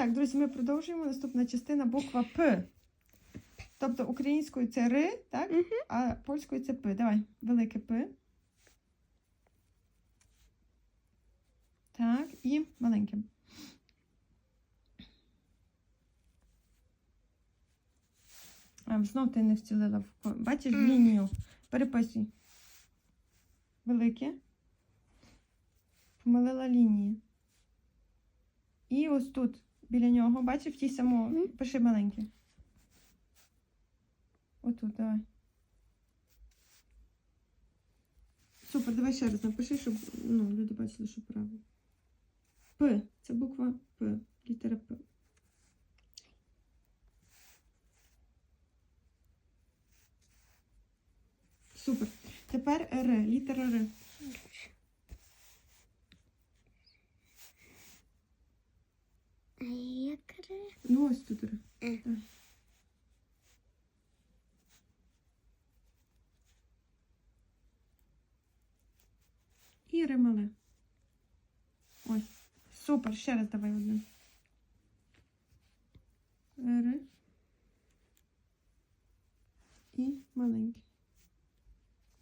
Так, друзі, ми продовжуємо. Наступна частина буква П. Тобто українською це Р, так? Мгм. А польською це П. Давай, велике П. Так, і маленьке. А, знов ти не вцілила. в ко- Бачиш Мгм. лінію. Переписуй. Велике. Помилила лінії. І ось тут, біля нього, бачиш, в тій само, Мгм. пиши маленьке. Отут, давай. Супер, давай ще раз напиши, щоб ну, люди бачили, що правильно. П. Це буква П. Літера П. Супер. Тепер Р. Літера Р. Ну ось тут. Е. І Р мале. Ось. Супер. Ще раз давай одне. Р. І маленький.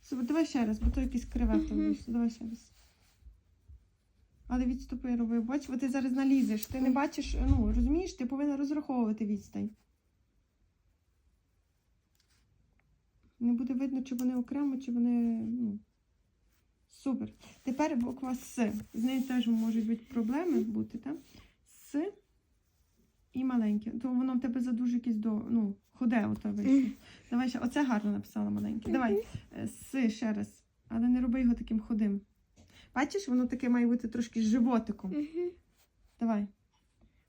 Супер, давай ще раз, бо то якийсь криве вийшло. Давай ще раз. Але відступи роби. Бач, бо ти зараз налізеш. Ти не бачиш, ну, розумієш, ти повинна розраховувати відстань. Не буде видно, чи вони окремо, чи вони. Ну. Супер. Тепер буква С. З нею теж можуть бути проблеми бути, так? С і маленьке. То воно в тебе задуже якесь до. Ну, худе ото вийшло. Давай ще. Оце гарно написала маленьке. Давай. С ще раз. Але не роби його таким худим. Бачиш, воно таке має бути трошки з животиком. Давай.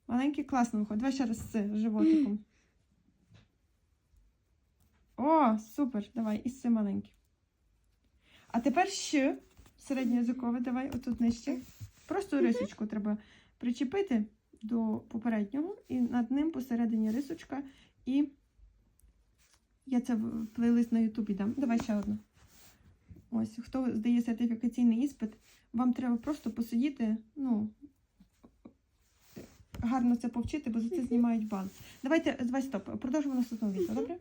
Маленький класно виходить. Давай ще раз з животиком. О, супер. Давай, і з маленький. А тепер ще середньоязикове, давай, отут нижче. Просто рисочку треба причепити до попереднього, і над ним посередині рисочка. І я це в плейлист на Ютубі дам. Давай ще одну. Ось, хто здає сертифікаційний іспит, вам треба просто посидіти, ну, гарно це повчити, бо за це знімають бал. Давайте, давай стоп, продовжимо наступного відео, добре?